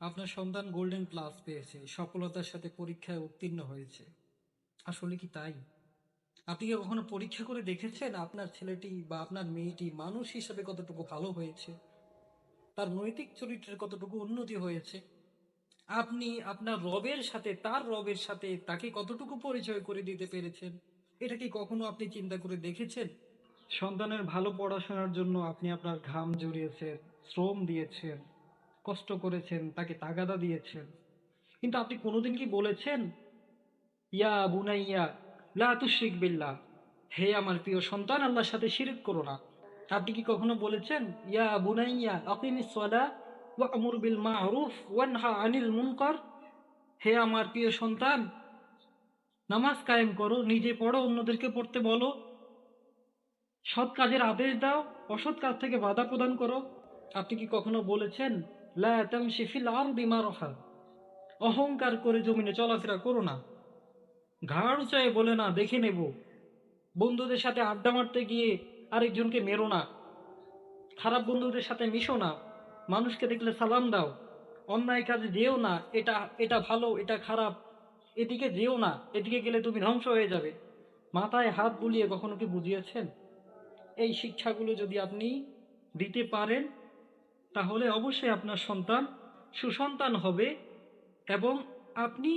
আপনার সন্তান golden plus পেয়েছে, সফলতার সাথে পরীক্ষায় উত্তীর্ণ হয়েছে। আসলে কি তাই? আপনি কি কখনো পরীক্ষা করে দেখেছেন আপনার ছেলেটি বা আপনার মেয়েটি মানুষ হিসেবে কতটুকু ভালো হয়েছে? তার নৈতিক চরিত্রের কতটুকু উন্নতি হয়েছে? আপনি আপনার রবের সাথে, তার রবের সাথে তাকে কতটুকু পরিচয় করে দিতে পেরেছেন? এটা কি কখনো আপনি চিন্তা করে দেখেছেন? সন্তানের ভালো পড়াশোনার জন্য আপনি আপনার ঘাম জড়িয়েছেন, শ্রম দিয়েছেন কষ্ট করেছেন, তাকে তাগাদা দিয়েছেন। কিন্তু আপনি কোনোদিন কি বলেছেন? ইয়া বুনাইয়া, লা তুশরিক বিল্লাহ। হে আমার প্রিয় সন্তান, আল্লাহর সাথে শিরিক করো না। আপনি কি কখনো বলেছেন, ইয়া বুনাইয়া, আকিমিস সালাহ ওয়া আমুর বিল মা'রুফ ওয়ানহা আনিল মুনকার? হে আমার প্রিয় সন্তান, নামাজ কায়েম করো, নিজে পড়ো, অন্যদেরকে পড়তে বলো। সৎ কাজের আদেশ দাও, অসৎ কাজ থেকে বাধা প্রদান করো। আপনি কি কখনো বলেছেন অহংকার করে জমিনে চলাফেরা করো না। ঘাড় উঁচায় বলে না, দেখে নেব। বন্ধুদের সাথে আড্ডা মারতে গিয়ে আরেকজনকে মেরো না। খারাপ বন্ধুদের সাথে মিশো না। মানুষকে দেখলে সালাম দাও। অন্যায় কাজে যেও না। এটা এটা ভালো, এটা খারাপ। এদিকে যেও না। এদিকে গেলে তুমি ধ্বংস হয়ে যাবে। মাথায় হাত বুলিয়ে কখনো কি বুঝিয়েছেন? এই শিক্ষাগুলো যদি আপনি দিতে পারেন তাহলে অবশ্যই আপনার সন্তান সুসন্তান হবে এবং আপনি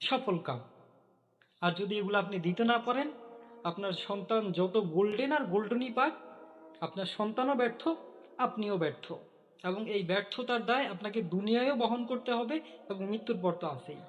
সফল কাম আর যদি এগুলো আপনি দিতে না পারেন, আপনার সন্তান যত গোল্ডেন আর গোল্ডেনই পাক, আপনার সন্তানও ব্যর্থ, আপনিও ব্যর্থ। এবং এই ব্যর্থতার দায় আপনাকে দুনিয়ায়ও বহন করতে হবে এবং মৃত্যুর পর তো আছেই।